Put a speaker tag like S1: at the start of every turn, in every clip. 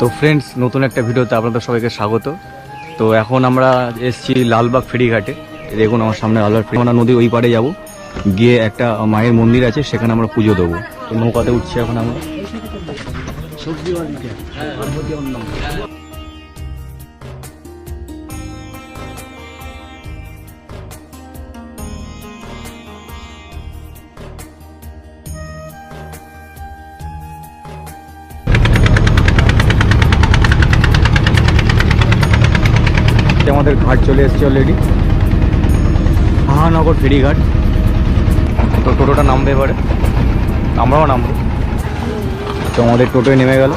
S1: তো ফ্রেন্ডস নতুন একটা ভিডিওতে আপনাদের সবাইকে স্বাগত। তো এখন আমরা এসছি লালবাগ ফেরিঘাটে। দেখুন আমার সামনে লালবাগ ফেরি আমরা নদী ওই পারে যাব। গিয়ে একটা মায়ের মন্দির আছে, সেখানে আমরা পুজো দেবো। তো নৌকাতে উঠছি এখন আমরা। আমাদের ঘাট চলে এসছে অলরেডি মহানগর ফেরিঘাট। তো টোটোটা নামবে এবারে। আমরাও নামবো। তো আমাদের টোটোয় নেমে গেল।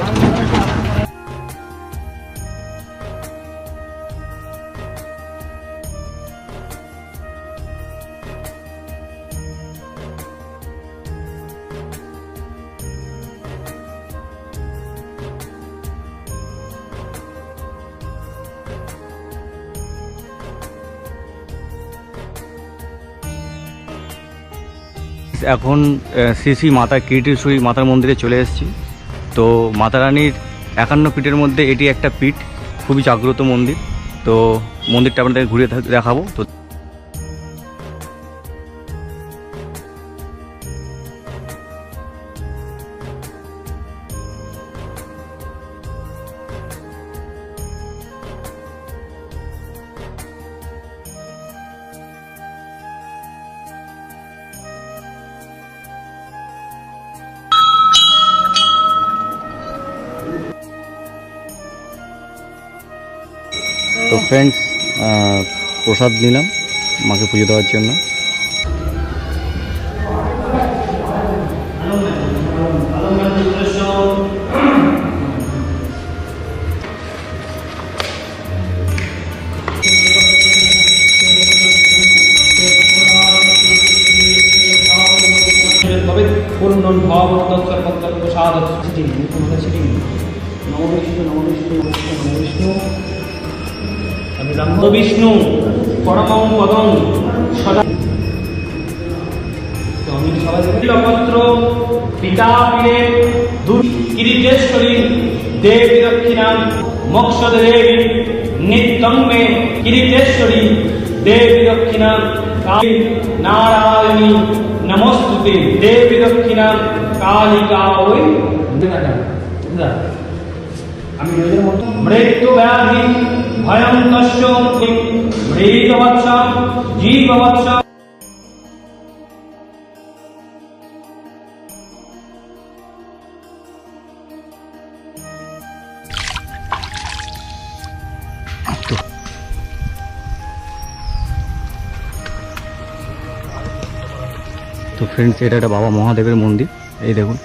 S1: এখন শ্রী শ্রী মাতা কিরিটেশ্বরী মাতার মন্দিরে চলে এসেছি। তো মাতা রানীর একান্ন পীঠের মধ্যে এটি একটা পীঠ, খুবই জাগ্রত মন্দির। তো মন্দিরটা আপনাদের ঘুরে দেখাবো। তো তো ফ্রেন্ডস প্রসাদ নিলাম মাকে পুজো দেওয়ার জন্য।
S2: বিষ্ণু বিষ্ণু বিষ্ণু ব্রহ্ম বিষ্ণু পরমং পদং সদা। পত্র, পিতা কিরিটেশ্বরী, দেবী দক্ষিণাম মোক্ষ দেবী নিত্যং মে কিরিটেশ্বরী, দেবী দক্ষিণাম নারায়ণী, নমস্তুতে, দেবী দক্ষিণাম কালিকা ওই আমি মৃত্যু ব্যাধি ভয়ং
S1: তো ফ্রেন্ডস এটা একটা বাবা মহাদেবের মন্দির। এই দেখুন।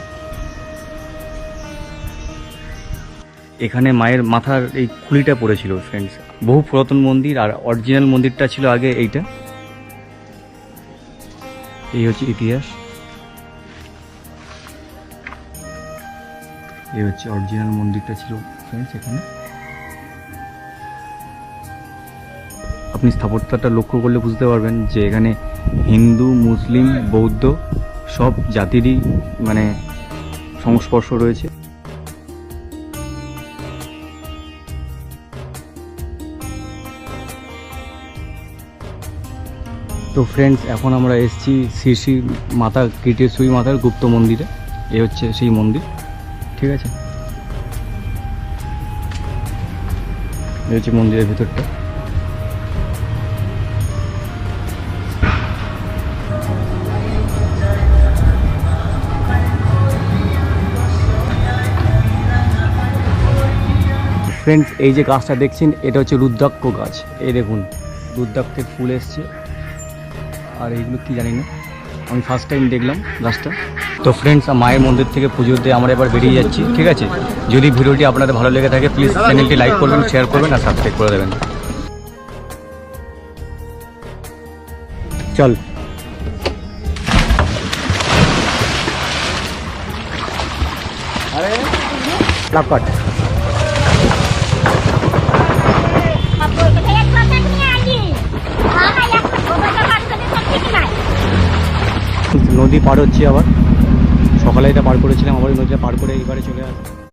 S1: এখানে মায়ের মাথার এই খুলিটা পড়েছিল ফ্রেন্ডস বহু পুরাতন মন্দির আর অরিজিনাল মন্দিরটা ছিল আগে এইটা। এই হচ্ছে ইতিহাস। এই হচ্ছে অরিজিনাল মন্দিরটা ছিল ফ্রেন্ডস এখানে। আপনি স্থাপত্যটা লক্ষ্য করলে বুঝতে পারবেন যে এখানে হিন্দু, মুসলিম, বৌদ্ধ সব জাতিরই মানে সংস্পর্শ রয়েছে। তো ফ্রেন্ডস এখন আমরা এসেছি শ্রী মাতা কীটেশ্বরী মাতার গুপ্ত মন্দিরে। এ হচ্ছে সেই মন্দির, ঠিক আছে? এই হচ্ছে মন্দিরের ভিতরটা। ফ্রেন্ডস এই যে গাছটা দেখছেন, এটা হচ্ছে রুদ্রাক্ষ গাছ। এই দেখুন, রুদ্রাক্ষের ফুল এসছে। আর এইগুলো কি জানি না। আমি ফার্স্ট টাইম দেখলাম গাছটা তো ফ্রেন্ডস মায়ের মন্দির থেকে পুজো দিয়ে আমরা এবার বেরিয়ে যাচ্ছি, ঠিক আছে? যদি ভিডিওটি আপনাদের ভালো লেগে থাকে প্লিজ চ্যানেলটি লাইক করবেন শেয়ার করবেন, আর সাবস্ক্রাইব করে দেবেন। চল। নদী পার হচ্ছি আবার। সকালে এটা পার করেছিলাম আবার নদীটা পার করে এইবারে চলে আসব।